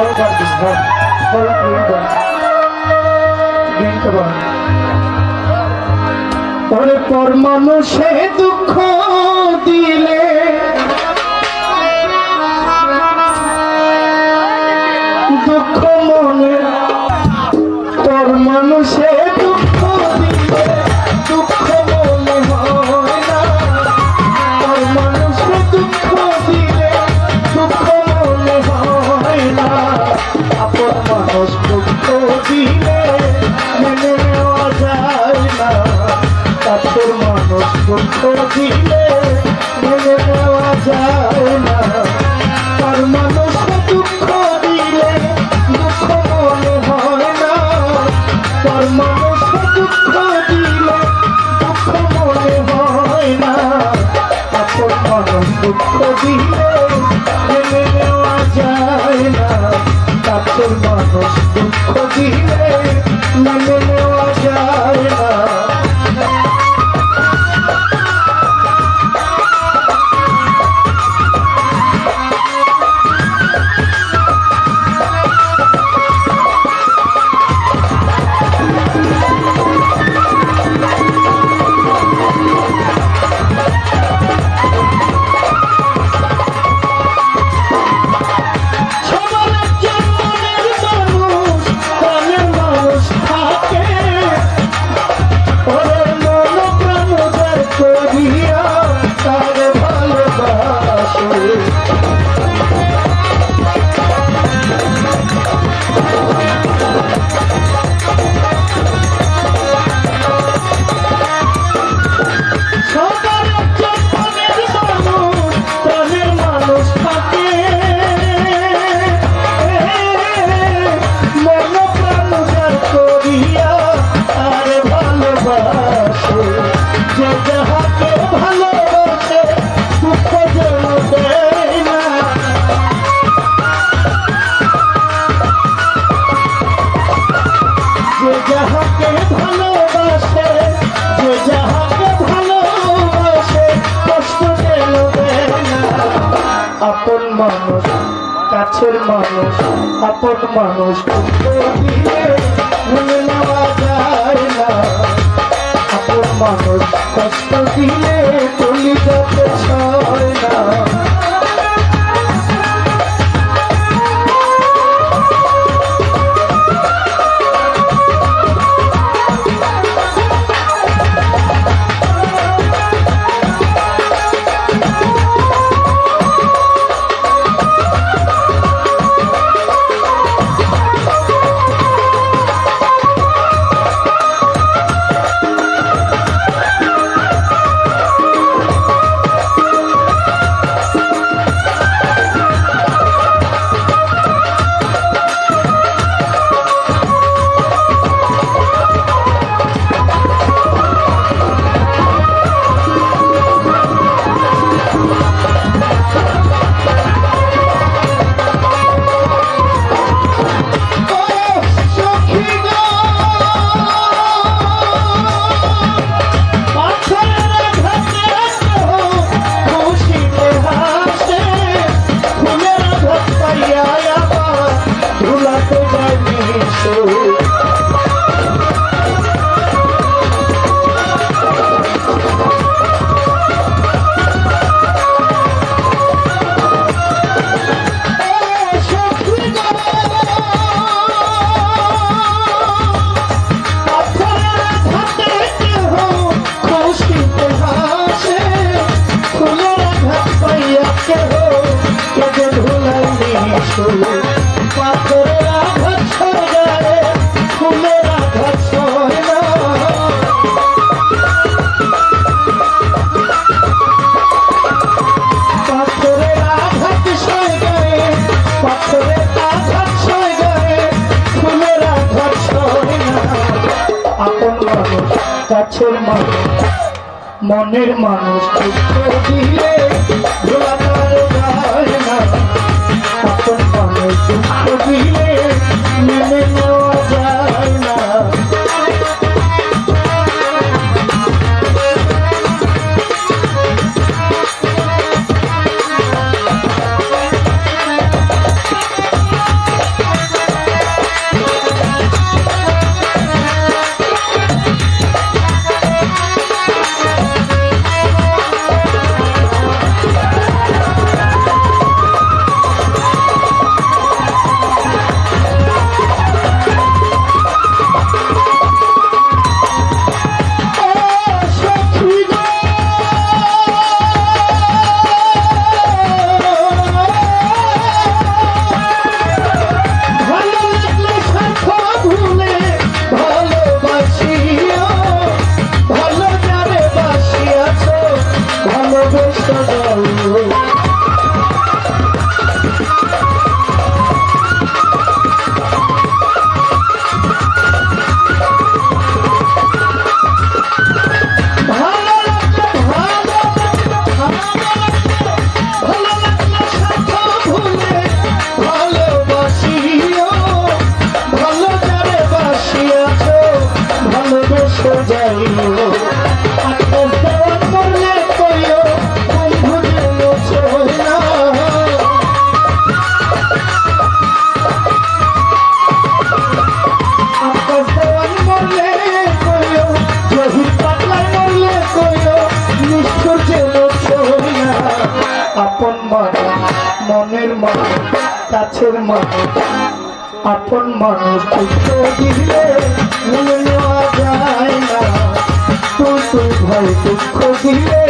দিন দিনটা বলেন ওরে পর মানুষে দুঃখ দিলে দুঃখ দিলে মেনে নেওয়া যায় না তার মানুষ দুঃখ দিলে দুঃখ মনে হয় না তার মানুষ দুঃখ দিলে দুঃখ মনে হয় মেনে মেনে আপন মানুষ, কাছের মানুষ, আপন মানুষ। ভুলে নেওয়া যায় না আপন মানুষ, কষ্ট দিলে চলি যেতে ছয় না। কাছের মানুষ মনের মানুষ। দিলে আপন মানুষ দিলে মনের মানুষ কাছের মানুষ আপন মানুষ দুঃখ দিলে নেওয়া যায় না। তুই তুই ভাই দুঃখ দিলে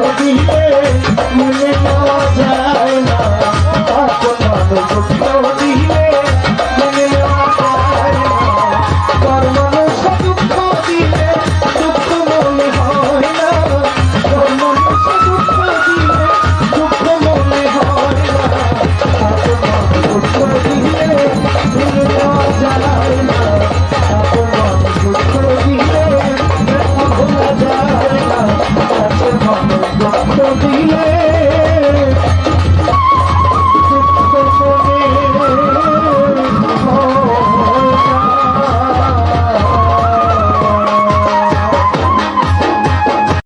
Oh,